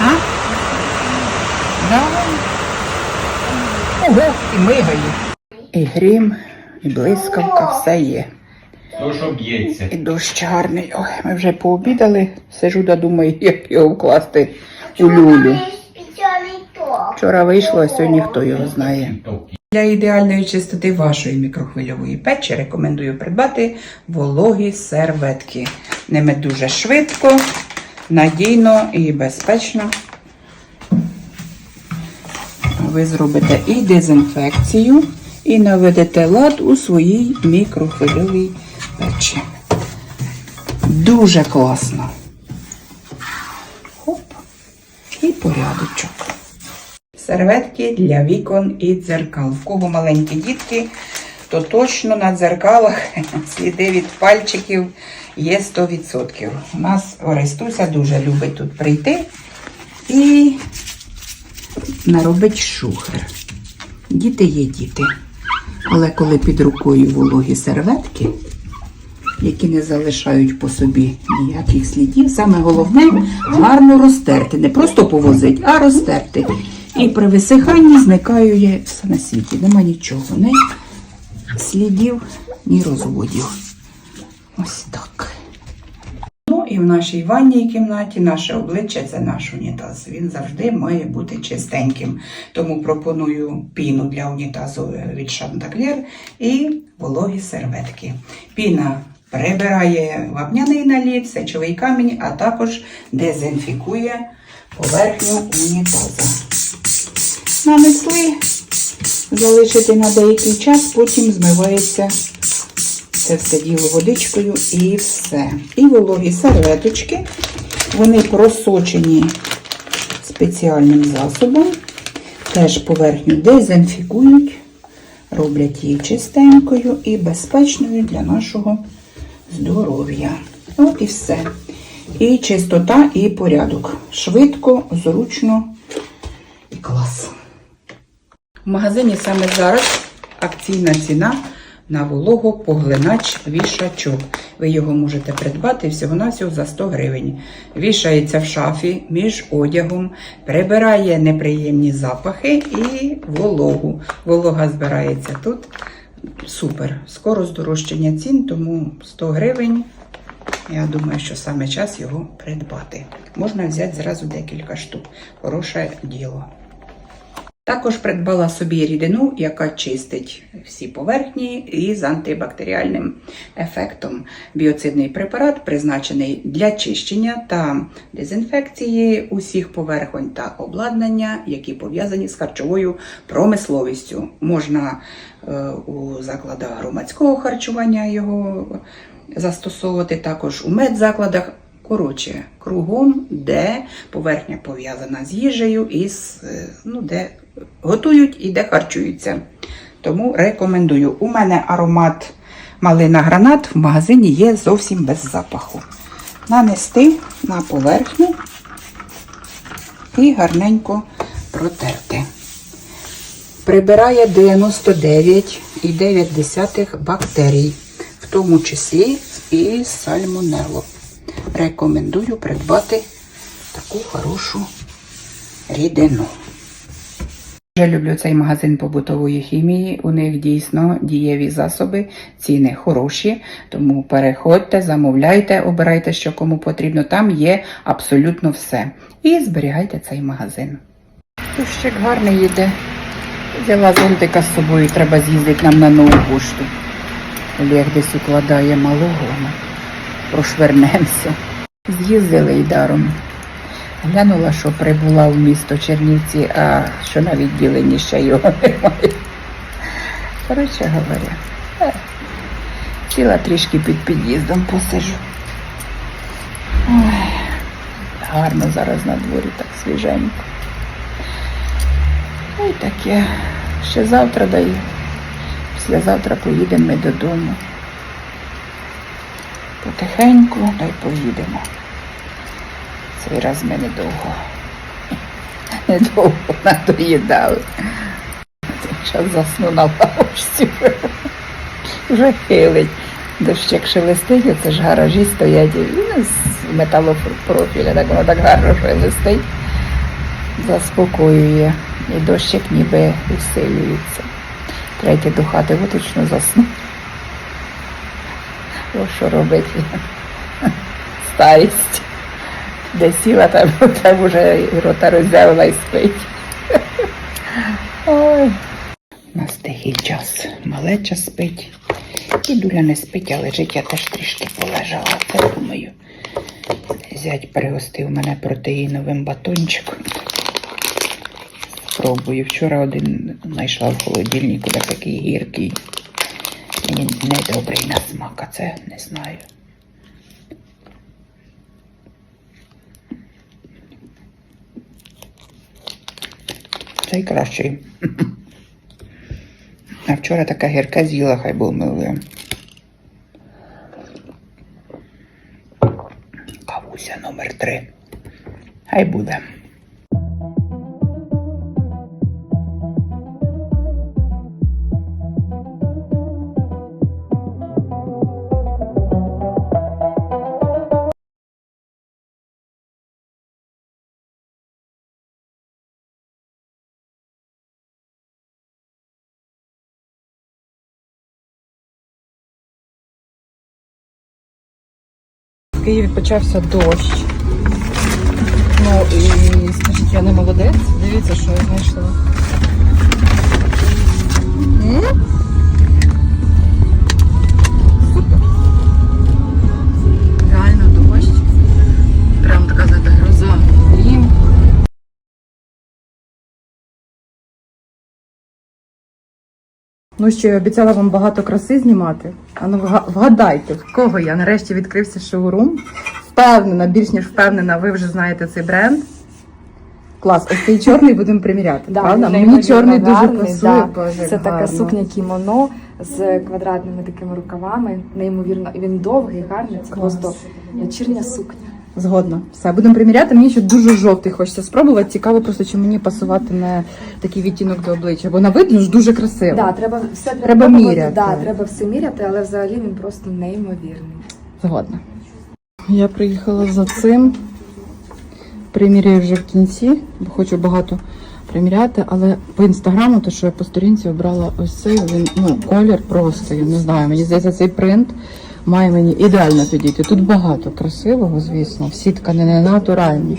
А? Давай. Ого, і мигає. І грім, і блискавка, все є. То, що б'ється. І дощ гарний. Ой, ми вже пообідали. Сижу да думаю, як його вкласти у люлю. Вчора вийшло, а сьогодні хто його знає. Для ідеальної чистоти вашої мікрохвильової печі рекомендую придбати вологі серветки. Ними дуже швидко, надійно і безпечно. Ви зробите і дезінфекцію, і наведете лад у своїй мікрохвильовій печі. Дуже класно. Хоп. І порядочок. Серветки для вікон і дзеркал. В кого маленькі дітки, то точно на дзеркалах сліди від пальчиків є 100%. У нас Орестуся дуже любить тут прийти і наробить шухер. Діти є діти. Але коли під рукою вологі серветки, які не залишають по собі ніяких слідів, саме головне гарно розтерти. Не просто повозить, а розтерти. І при висиханні зникає все на світі. Нема нічого, ні слідів, ні розводів. Ось так. І в нашій ванній кімнаті наше обличчя це наш унітаз. Він завжди має бути чистеньким. Тому пропоную піну для унітазу від Chanticleer і вологі серветки. Піна прибирає вапняний наліт, сечовий камінь, а також дезінфікує поверхню унітаза. Нанесли, залишити на деякий час, потім змивається це все діло водичкою і все. І вологі серветочки. Вони просочені спеціальним засобом. Теж поверхню дезінфікують, роблять її чистенькою і безпечною для нашого здоров'я. От і все. І чистота, і порядок. Швидко, зручно і клас. В магазині саме зараз акційна ціна на вологопоглинач вішачок. Ви його можете придбати всього-навсього за 100 гривень. Вішається в шафі між одягом, прибирає неприємні запахи і вологу. Волога збирається тут. Супер. Скоро здорожчання цін, тому 100 гривень. Я думаю, що саме час його придбати. Можна взяти зразу декілька штук. Хороше діло. Також придбала собі рідину, яка чистить всі поверхні і з антибактеріальним ефектом. Біоцидний препарат призначений для чищення та дезінфекції усіх поверхонь та обладнання, які пов'язані з харчовою промисловістю. Можна е, у закладах громадського харчування його застосовувати, також у медзакладах. Коротше, кругом, де поверхня пов'язана з їжею, і з, е, ну, де готують і де харчуються. Тому рекомендую. У мене аромат малина гранат в магазині є зовсім без запаху. Нанести на поверхню і гарненько протерти. Прибирає 99,9 бактерій, в тому числі і сальмонеллу. Рекомендую придбати таку хорошу рідину. Дуже люблю цей магазин побутової хімії. У них дійсно дієві засоби, ціни хороші. Тому переходьте, замовляйте, обирайте, що кому потрібно. Там є абсолютно все. І зберігайте цей магазин. Кущик гарний їде. Взяла зонтика з собою, треба з'їздити нам на нову пошту. Олег десь укладає малого, прошвернемося. З'їздили й даром. Глянула, що прибула в місто Чернівці, а що на відділенні ще його немає. Коротше говоря, е, сіла трішки під під'їздом посижу. Гарно зараз на дворі, так свіженько. Ну і таке. Ще завтра да й післязавтра поїдемо ми додому. Потихеньку да й поїдемо. Цей раз ми недовго. Недовго надоїдали. Зараз засну на лавочці. Вже хилить. Дощик шелестить, оце ж гаражі стоять ну, з металопрофіля, так воно так гарно шелестить. заспокоює. І дощик ніби усилюється. Третє до хати виточно засну. О, що робить? Старість. Де сіла, там, там вже рота роззявила і спить. Ой. Нас тихий час. Малеча спить. І дуля не спить, але життя теж трішки полежала. Це думаю. Зять пригостив мене протеїновим батончиком. Спробую. Вчора один знайшла в холодильнику, такий гіркий. Мені недобрий на смак, а це не знаю. Цей кращий. А вчора така гірка з'їла, хай був милий. Кавуся номер три. Хай буде. Києві почався дощ. Ну і скажіть, я не молодець. Дивіться, що я знайшла. Ну що, я обіцяла вам багато краси знімати. А ну вгадайте, в кого я нарешті відкрився шоурум. Впевнена, більш ніж впевнена, ви вже знаєте цей бренд. Клас, ось цей чорний будемо приміряти. Да, правда? Мені чорний дуже пасує. да. Це така сукня кімоно з квадратними такими рукавами. Неймовірно, і він довгий, гарний. Це Клас. просто вечірня сукня. Згодна. Все, будемо приміряти. Мені ще дуже жовтий хочеться спробувати. Цікаво просто, чи мені пасуватиме такий відтінок до обличчя. Бо на вид ну, ж дуже красиво. Да, треба все треба, Треба міряти. Да, треба все міряти, але взагалі він просто неймовірний. Згодна. Я приїхала за цим. Приміряю вже в кінці, бо хочу багато приміряти, але по інстаграму, то що я по сторінці обрала ось цей, він ну, колір просто, я не знаю. Мені здається, цей принт має мені ідеально підійти. Тут багато красивого, звісно, всі тканини натуральні.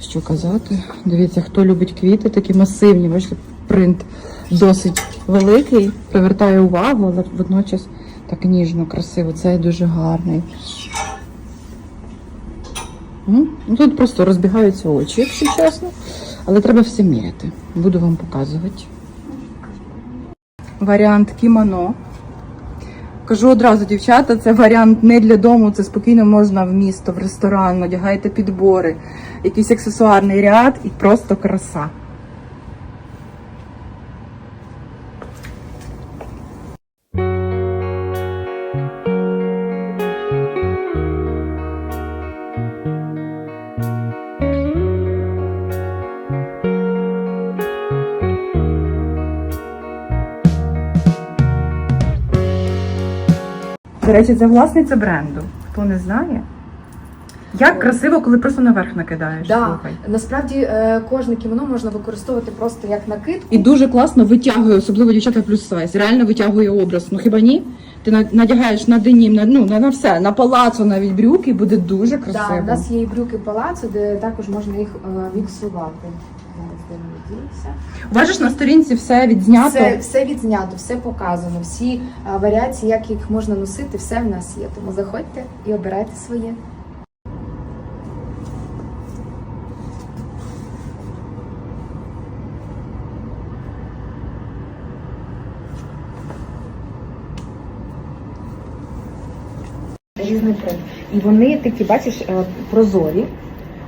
Що казати? Дивіться, хто любить квіти, такі масивні, бачите, принт досить великий, привертає увагу, але водночас так ніжно, красиво. Цей дуже гарний. Ну, Тут просто розбігаються очі, якщо чесно. Але треба все міряти. Буду вам показувати. Варіант кімоно. Кажу одразу, дівчата, це варіант не для дому, це спокійно можна в місто, в ресторан, одягайте підбори, якийсь аксесуарний ряд і просто краса. До речі, це власниця бренду. Хто не знає? Як красиво, коли просто наверх накидаєш. Да. Слухай. Насправді е, кожне кімоно можна використовувати просто як накидку. І дуже класно витягує, особливо дівчата плюс сайз. Реально витягує образ. Ну хіба ні? Ти надягаєш на денім, на ну на, на все, на палацу навіть брюки, буде дуже Да, красиво. у нас є і брюки палацу, де також можна їх е, ділися. Бачиш, на сторінці все відзнято. Все, все відзнято, все показано, всі а, варіації, як їх можна носити, все в нас є. Тому заходьте і обирайте своє. Різний принт. І вони такі, бачиш, е, прозорі.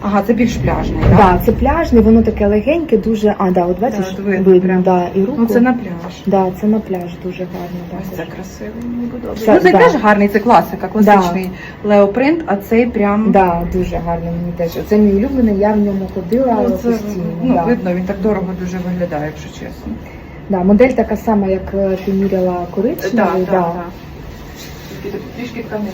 Ага, це більш пляжний, Так, так? да, це пляжний, воно таке легеньке, дуже. А, да, от бачиш, от видно прям. да, і руку. Ну це на пляж. Да, це на пляж дуже гарно. Ось це красиво, мені подобається. Це- Ну це да. теж гарний, це класика, класичний леопринт, а цей прям Да, дуже гарно мені теж. Це мій улюблений, я в ньому ходила ну, це, постійно. ну, да. видно, він так дорого дуже виглядає, якщо чесно. Да, модель така сама, як е, ти міряла коричневий. Так, да. Трішки тканини